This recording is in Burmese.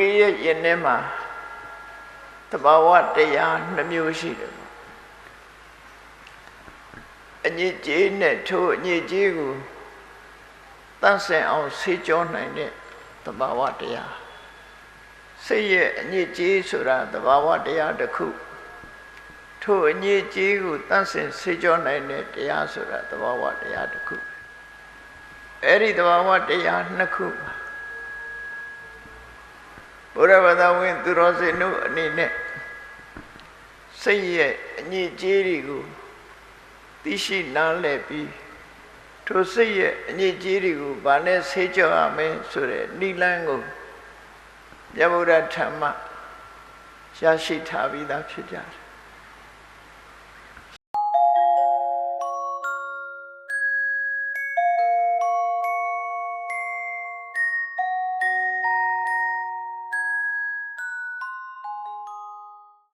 ရိရဲ့ယင်ထဲမှာတဘာဝတရားနှမျိုးရှိတယ်ပေါ့အညစ်အကြေးနဲ့ထိုးအညစ်အကြေးကိုတန့်စင်အောင်ဆေးကြောနိုင်တဲ့တဘာဝတရားစိတ်ရဲ့အညစ်အကြေးဆိုတာတဘာဝတရားတစ်ခုထိုအညစ်အကြေးကိုတန့်စင်ဆေးကြောနိုင်တဲ့တရားဆိုတာတဘာဝတရားတစ်ခုအဲ့ဒီတဘာဝတရားနှစ်ခုပါ ဘုရားဘာသာဝင်သူတော်စင်တို့အနေနဲ့စိတ်ရဲ့အညစ်အကြေးတွေကိုသိရှိနားလည်ပြီးထိုစိတ်ရဲ့အညစ်အကြေးတွေကိုဗာနဲ့ဆေးကြောရမယ်ဆိုတဲ့နိလန်းကိုမြတ်ဗုဒ္ဓဓမ္မရရှိထားပြီးသားဖြစ်ကြတယ်